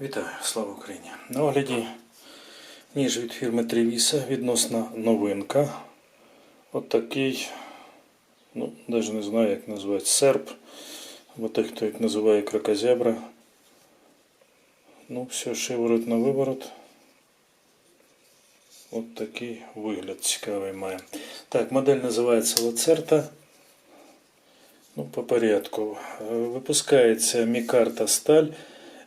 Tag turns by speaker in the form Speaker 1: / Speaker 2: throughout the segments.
Speaker 1: Вітаю, слава Україні! На огляді ніж від фірми Тревіса відносно новинка. От такий, ну, навіть не знаю, як називають серп, або той, хто їх називає крокозябра. Ну, все, шиворот на виворот. От такий вигляд цікавий має. Так, модель називається Лацерта. Ну, по порядку. Випускається мікарта сталь.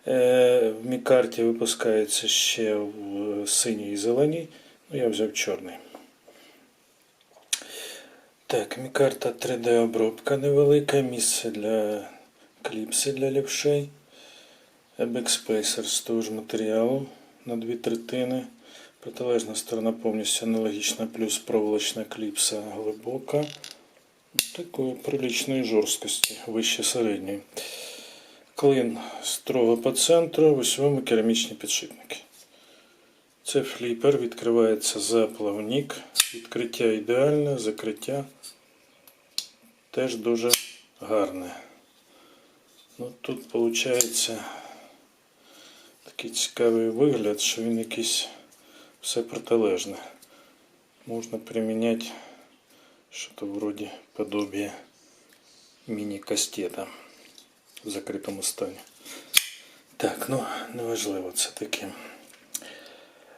Speaker 1: Е, В мікарті випускається ще в синій і зеленій. Ну, я взяв чорний. Так, мікарта 3D-обробка невелика, місце для кліпси для лівшей. Backspacer з того ж матеріалу на дві третини. Протилежна сторона повністю аналогічна, плюс проволочна кліпса глибока. Такої приличної жорсткості, вище середньої. Клин строго по центру, в усьому керамічні підшипники. Це фліпер, відкривається за плавник. Відкриття ідеальне, закриття теж дуже гарне. Ну, тут виходить такий цікавий вигляд, що він якийсь все протилежне. Можна приміняти що-то вроде подобие міні-кастета в закритому стані. Так, ну, неважливо це таке.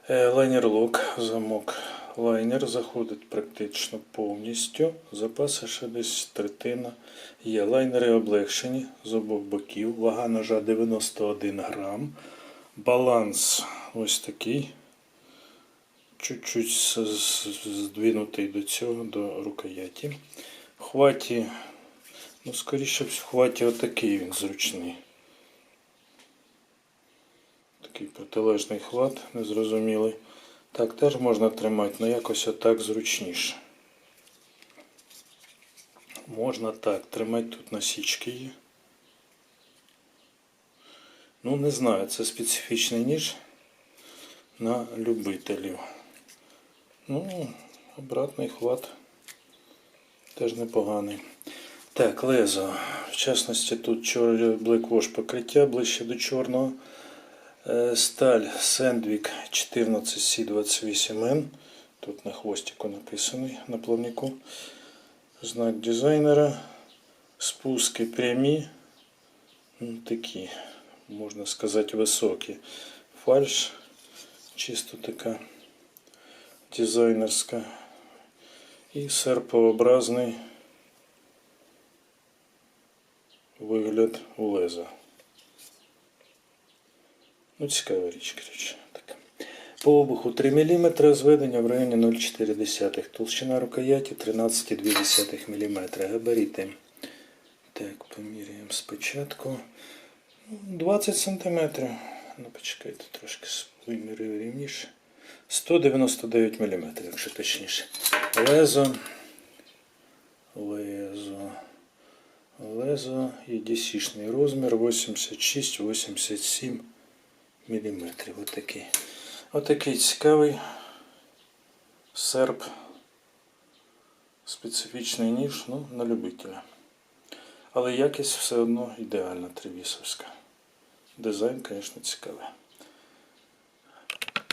Speaker 1: Е, Лайнер лок, замок. Лайнер заходить практично повністю. Запаси ще десь третина. Є лайнери облегшені з обох боків. Вага ножа 91 грам. Баланс ось такий. Чуть-чуть здвинутий до цього, до рукояті. Хваті, ну, скоріше в хваті отакий він зручний. Такий протилежний хват, незрозумілий. Так теж можна тримати, але якось отак зручніше. Можна так, тримати тут насічки є. Ну, не знаю, це специфічний ніж на любителів. Ну, обратний хват теж непоганий. Так, лезо. В частності тут Wash покриття ближче до чорного. Е, Сталь Sandvik 14C28N. Тут на хвостику написаний на плавнику. Знак дизайнера. Спуски прямі. Ну, такі, можна сказати, високі. Фальш. Чисто така дизайнерська. І серпообразний вигляд у леза. Ну, цікава річ, коротше. Така. По обуху 3 мм, зведення в районі 0,4. Толщина рукояті 13,2 мм. Габарити. Так, поміряємо спочатку. Ну, 20 см. Ну, почекайте, трошки вимірюю рівніше. 199 мм, якщо точніше. Лезо. Лезо. Лезо і DC-шний розмір 86-87 мм. Отакий. Отакий цікавий серп. Специфічний ніж, ну, на любителя. Але якість все одно ідеальна тревісовська. Дизайн, звісно, цікавий.